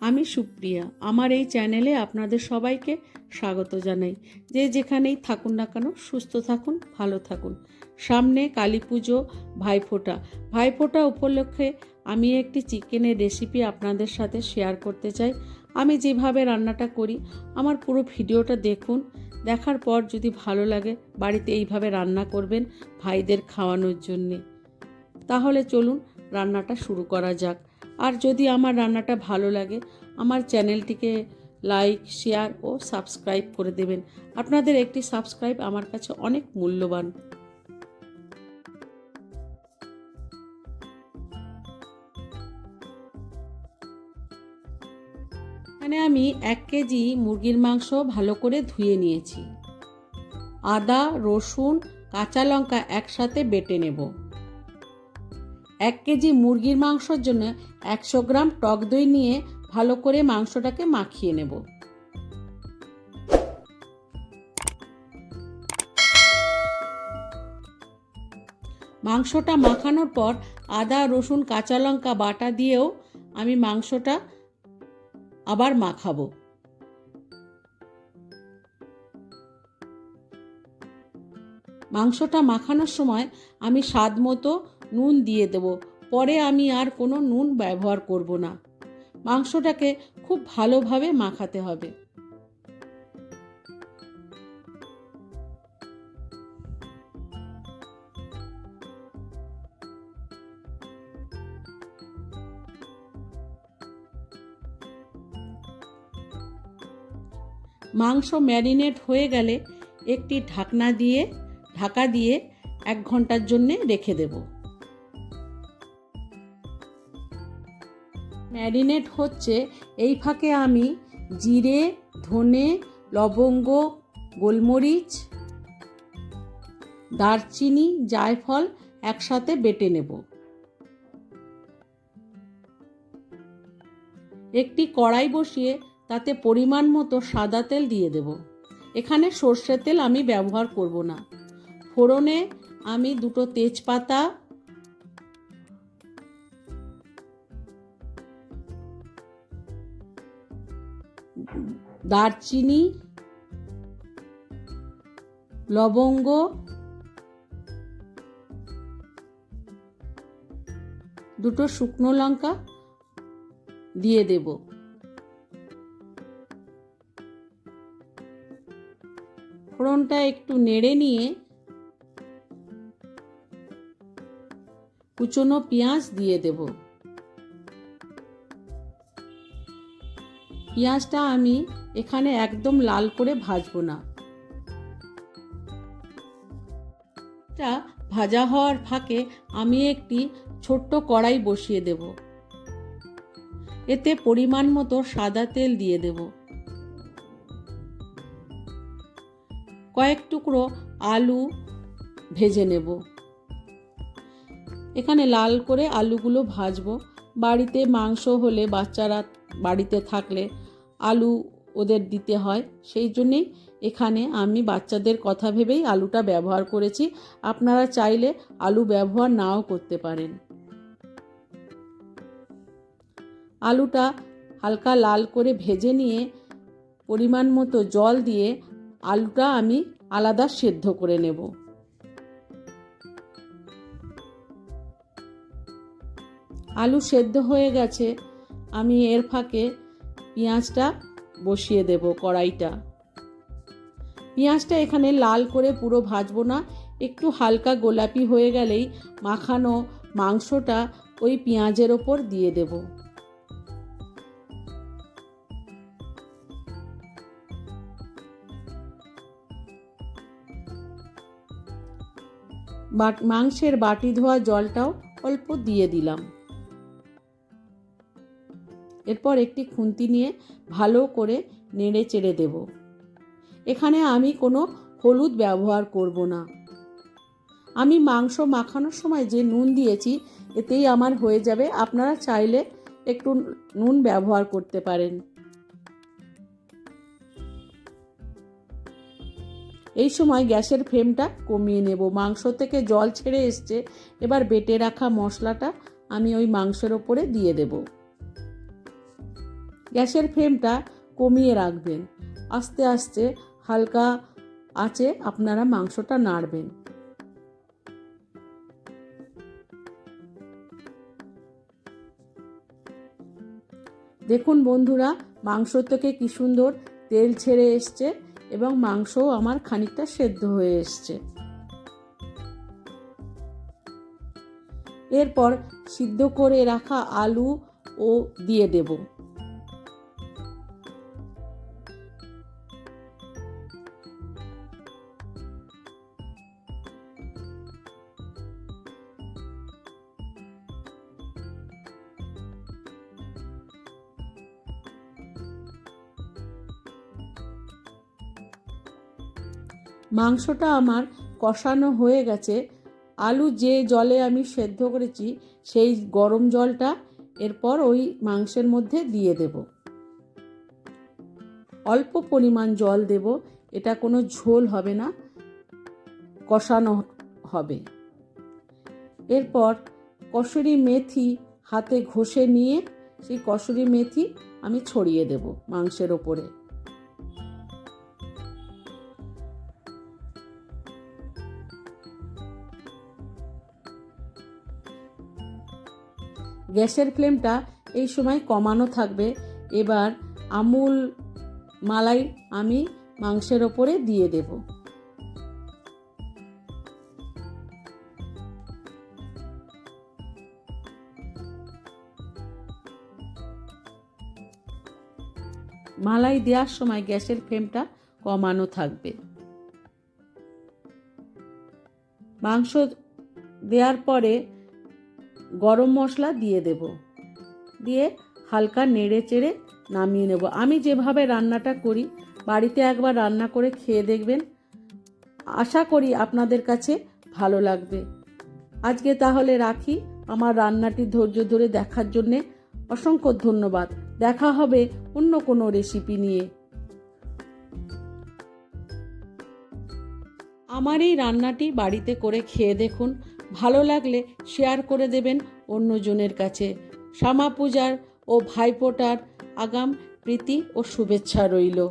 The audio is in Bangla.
আমি সুপ্রিয়া। আমার এই চ্যানেলে আপনাদের সবাইকে স্বাগত জানাই। যে যেখানেই থাকুন না কেন, সুস্থ থাকুন, ভালো থাকুন। সামনে কালী পুজো, ভাইফোঁটা। ভাইফোঁটা উপলক্ষে আমি একটি চিকেনের রেসিপি আপনাদের সাথে শেয়ার করতে চাই। আমি যেভাবে রান্নাটা করি, আমার পুরো ভিডিওটা দেখুন। দেখার পর যদি ভালো লাগে, বাড়িতে এইভাবে রান্না করবেন ভাইদের খাওয়ানোর জন্যে। তাহলে চলুন, রান্নাটা শুরু করা যাক। আর যদি আমার রান্নাটা ভালো লাগে, আমার চ্যানেলটিকে লাইক, শেয়ার ও সাবস্ক্রাইব করে দেবেন। আপনাদের একটি সাবস্ক্রাইব আমার কাছে অনেক মূল্যবান। এখানে আমি এক কেজি মুরগির মাংস ভালো করে ধুয়ে নিয়েছি। আদা, রসুন, কাঁচা লঙ্কা একসাথে বেটে নেব। এক কেজি মুরগির মাংসর জন্য একশো গ্রাম টক দই নিয়ে ভালো করে মাংসটাকে মাখিয়ে নেব। মাংসটা মাখানোর পর আদা, রসুন, কাঁচা লঙ্কা বাটা দিয়েও আমি মাংসটা আবার মাখাবো। মাংসটা মাখানোর সময় আমি স্বাদ মতো নুন দিয়ে দেব। পরে আমি আর কোনো নুন ব্যবহার করব না। মাংসটাকে খুব ভালোভাবে মাখাতে হবে। মাংস ম্যারিনেট হয়ে গেলে একটি ঢাকনা দিয়ে, ঢাকা দিয়ে এক ঘণ্টার জন্যে রেখে দেব। ম্যারিনেট হচ্ছে, এই ফাঁকে আমি জিরে, ধনে, লবঙ্গ, গোলমরিচ, দারচিনি, জায়ফল একসাথে বেটে নেব। একটি কড়াই বসিয়ে তাতে পরিমাণ মতো সাদা তেল দিয়ে দেব। এখানে সর্ষের তেল আমি ব্যবহার করব না। ফোড়নে আমি দুটো তেজপাতা দারচিনি, লবঙ্গ, দুটো শুকনো লঙ্কা দিয়ে দেব। ফোড়নটা একটু নেড়ে নিয়ে কুচনো পেঁয়াজ দিয়ে দেব। পেঁয়াজটা আমি এখানে একদম লাল করে ভাজবো না। ভাজা হওয়ার ফাঁকে আমি একটি ছোট্ট কড়াই বসিয়ে দেব। এতে পরিমাণ মতো সাদা তেল দিয়ে দেব। কয়েক টুকরো আলু ভেজে নেব। এখানে লাল করে আলুগুলো ভাজবো। বাড়িতে মাংস হলে বাচ্চারা বাড়িতে থাকলে আলু ওদের দিতে হয়। সেই জন্যেই এখানে আমি বাচ্চাদের কথা ভেবেই আলুটা ব্যবহার করেছি। আপনারা চাইলে আলু ব্যবহার নাও করতে পারেন। আলুটা হালকা লাল করে ভেজে নিয়ে পরিমাণ মতো জল দিয়ে আলুটা আমি আলাদা সেদ্ধ করে নেব। আলু সেদ্ধ হয়ে গেছে। আমি এর ফাঁকে পেঁয়াজটা বসিয়ে দেব কড়াইটা। পেঁয়াজটা এখানে লাল করে পুরো ভাজবো না, একটু হালকা গোলাপি হয়ে গেলেই মাখানো মাংসটা ওই পেঁয়াজের ওপর দিয়ে দেব। মাংসের বাটি ধোয়া জলটাও অল্প দিয়ে দিলাম। এরপর একটি খুন্তি নিয়ে ভালো করে নেড়ে চেড়ে দেব। এখানে আমি কোনো হলুদ ব্যবহার করব না। আমি মাংস মাখানোর সময় যে নুন দিয়েছি, এতেই আমার হয়ে যাবে। আপনারা চাইলে একটু নুন ব্যবহার করতে পারেন। এই সময় গ্যাসের ফ্লেমটা কমিয়ে নেব। মাংস থেকে জল ছেড়ে এসছে। এবার বেটে রাখা মশলাটা আমি ওই মাংসের ওপরে দিয়ে দেবো। গ্যাসের ফ্লেমটা কমিয়ে রাখবেন। আস্তে আস্তে হালকা আঁচে আপনারা মাংসটা নাড়বেন। দেখুন বন্ধুরা, মাংস থেকে কি সুন্দর তেল ছেড়ে এসছে এবং মাংসও আমার খানিকটা সেদ্ধ হয়ে এসছে। এরপর সিদ্ধ করে রাখা আলু ও দিয়ে দেব। মাংসটা আমার কষানো হয়ে গেছে। আলু যে জলে আমি সেদ্ধ করেছি, সেই গরম জলটা এরপর ওই মাংসের মধ্যে দিয়ে দেব। অল্প পরিমাণ জল দেব, এটা কোনো ঝোল হবে না, কষানো হবে। এরপর কসুরি মেথি হাতে ঘষে নিয়ে, সেই কসুরি মেথি আমি ছড়িয়ে দেব মাংসের ওপরে। গ্যাসের ফ্লেমটা এই সময় কমানো থাকবে। এবার আমুল মালাই আমি মাংসের ওপরে দিয়ে দেব। মালাই দেওয়ার সময় গ্যাসের ফ্লেমটা কমানো থাকবে। মাংস দেওয়ার পরে গরম মশলা দিয়ে দেব। দিয়ে হালকা নেড়ে চেড়ে নামিয়ে নেব। আমি যেভাবে রান্নাটা করি, বাড়িতে একবার রান্না করে খেয়ে দেখবেন। আশা করি আপনাদের কাছে ভালো লাগবে। আজকে তাহলে রাখি। আমার রান্নাটি ধৈর্য ধরে দেখার জন্যে অসংখ্য ধন্যবাদ। দেখা হবে অন্য কোনো রেসিপি নিয়ে। আমার এই রান্নাটি বাড়িতে করে খেয়ে দেখুন। ভালো লাগলে শেয়ার করে দেবেন অন্যজনের কাছে। শ্যামা পূজার ও ভাইফোঁটার আগাম প্রীতি ও শুভেচ্ছা রইল।